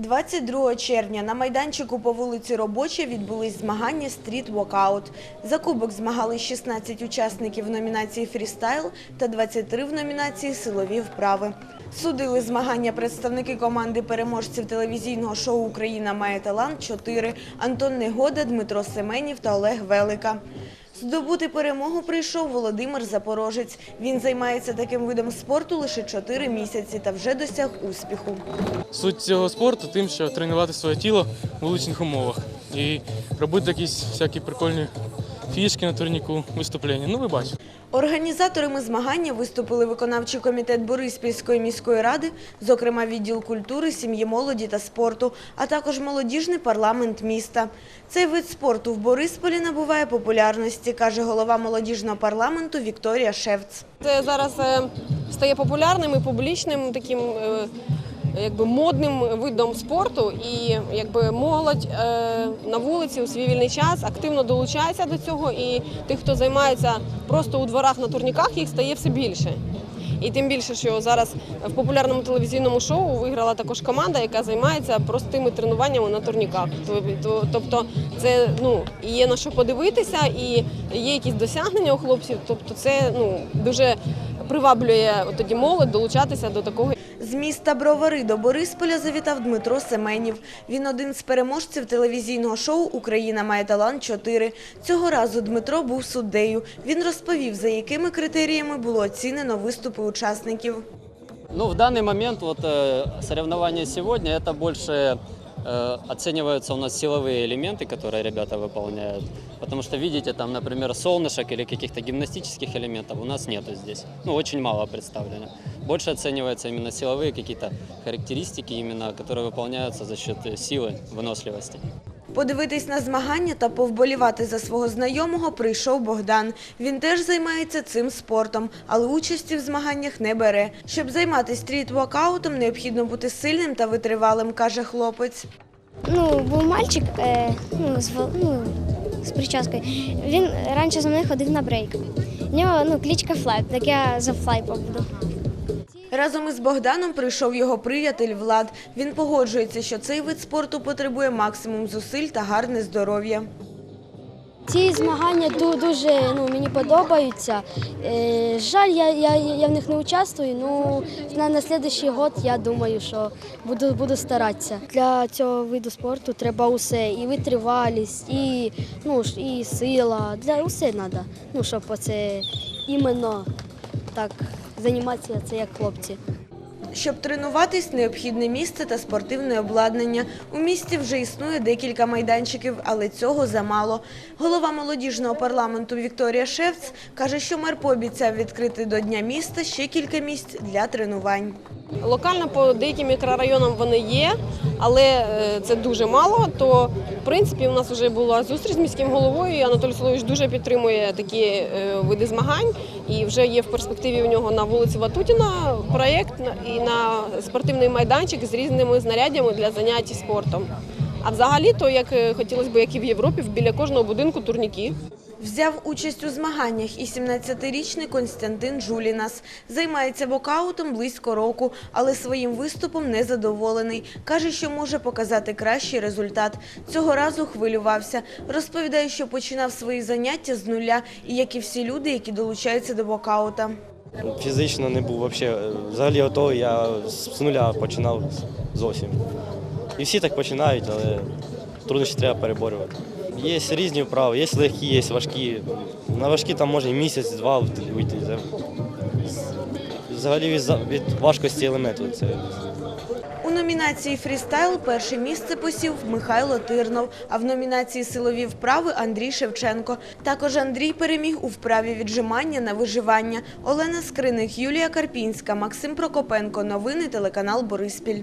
22 червня на майданчику по вулиці Робоча відбулись змагання стріт-вокаут. За кубок змагались 16 учасників в номінації фрістайл та 23 в номінації силові вправи. Судили змагання представники команди переможців телевізійного шоу Україна має талант 4 Антон Негода, Дмитро Семенів та Олег Велика. Здобути перемогу прийшов Володимир Запорожець. Він займається таким видом спорту лише 4 місяці та вже досяг успіху. Суть цього спорту тим, що тренувати своє тіло в вуличних умовах і робити якісь всякі прикольні фішки на турніку, виступлення. Ну, ви бачите. Організаторами змагання виступили виконавчий комітет Бориспільської міської ради, зокрема відділ культури, сім'ї, молоді та спорту, а також молодіжний парламент міста. Цей вид спорту в Борисполі набуває популярності, каже голова молодіжного парламенту Вікторія Шевц. Це зараз е, стає популярним і публічним таким е, якби модним видом спорту, і якби молодь е, на вулиці у свій вільний час активно долучається до цього. І тих, хто займається просто у дворах на турніках, їх стає все більше. І тим більше, що зараз в популярному телевізійному шоу виграла також команда, яка займається простими тренуваннями на турніках. Тобто, це ну є на що подивитися, і є якісь досягнення у хлопців. Тобто, це ну дуже приваблює тоді молодь долучатися до такого. З міста Бровари до Борисполя завітав Дмитро Семенів. Він один з переможців телевізійного шоу Україна має талант 4 Цього разу Дмитро був суддею. Він розповів, за якими критеріями було оцінено виступи учасників. Ну, в данный момент вот э, соревнования сегодня это больше э, оцениваются у нас силовые элементы, которые ребята выполняют. Потому что видите, там, например, солнышек или каких-то гимнастических элементов у нас нету здесь. Ну, очень мало представлено. Больше оцениваются именно силовые какие-то характеристики, именно, которые выполняются за счет э, силы, выносливости. Подивитись на змагання та повболівати за свого знайомого прийшов Богдан. Він теж займається цим спортом, але участі в змаганнях не бере. Щоб займатися стріт-воркаутом, необхідно бути сильним та витривалим, каже хлопець. Ну, був мальчик е, ну, з, ну, з прическою. Він раніше за мною ходив на брейк. У нього ну, кличка Флайп, так я за Флайпа буду. Разом із Богданом прийшов його приятель Влад. Він погоджується, що цей вид спорту потребує максимум зусиль та гарне здоров'я. Ці змагання дуже ну, мені подобаються. Е, жаль, я, я, я в них не участвую. Ну, на, на наступний год я думаю, що буду, буду старатися. Для цього виду спорту треба усе. І витривалість, і, ну, і сила. Для усе треба. Ну, щоб оце іменно так займатися це як хлопці. Щоб тренуватись, необхідне місце та спортивне обладнання. У місті вже існує декілька майданчиків, але цього замало. Голова молодіжного парламенту Вікторія Шевц каже, що мер пообіцяв відкрити до Дня міста ще кілька місць для тренувань. Локально по деяким мікрорайонам вони є, але е, це дуже мало. То в принципі у нас вже була зустріч з міським головою. і Анатолій Солович дуже підтримує такі е, види змагань. І вже є в перспективі у нього на вулиці Ватутіна проєкт і на спортивний майданчик з різними знаряддями для занять спортом. А взагалі, то як е, хотілося б, як і в Європі, біля кожного будинку турніки. Взяв участь у змаганнях і 17-річний Константин Жулінас. Займається бокаутом близько року, але своїм виступом не задоволений. Каже, що може показати кращий результат. Цього разу хвилювався. Розповідає, що починав свої заняття з нуля, і як і всі люди, які долучаються до бокаута. Фізично не був взагалі. Взагалі готовий, я з нуля починав зовсім. І всі так починають, але труднощі треба переборювати. Є різні вправи, є легкі, є важкі. На важкі там може місяць-два вийти. Взагалі від, важкості елементу. У номінації фрістайл перше місце посів Михайло Тирнов, а в номінації силові вправи Андрій Шевченко. Також Андрій переміг у вправі віджимання на виживання. Олена Скриник, Юлія Карпінська, Максим Прокопенко. Новини телеканал Бориспіль.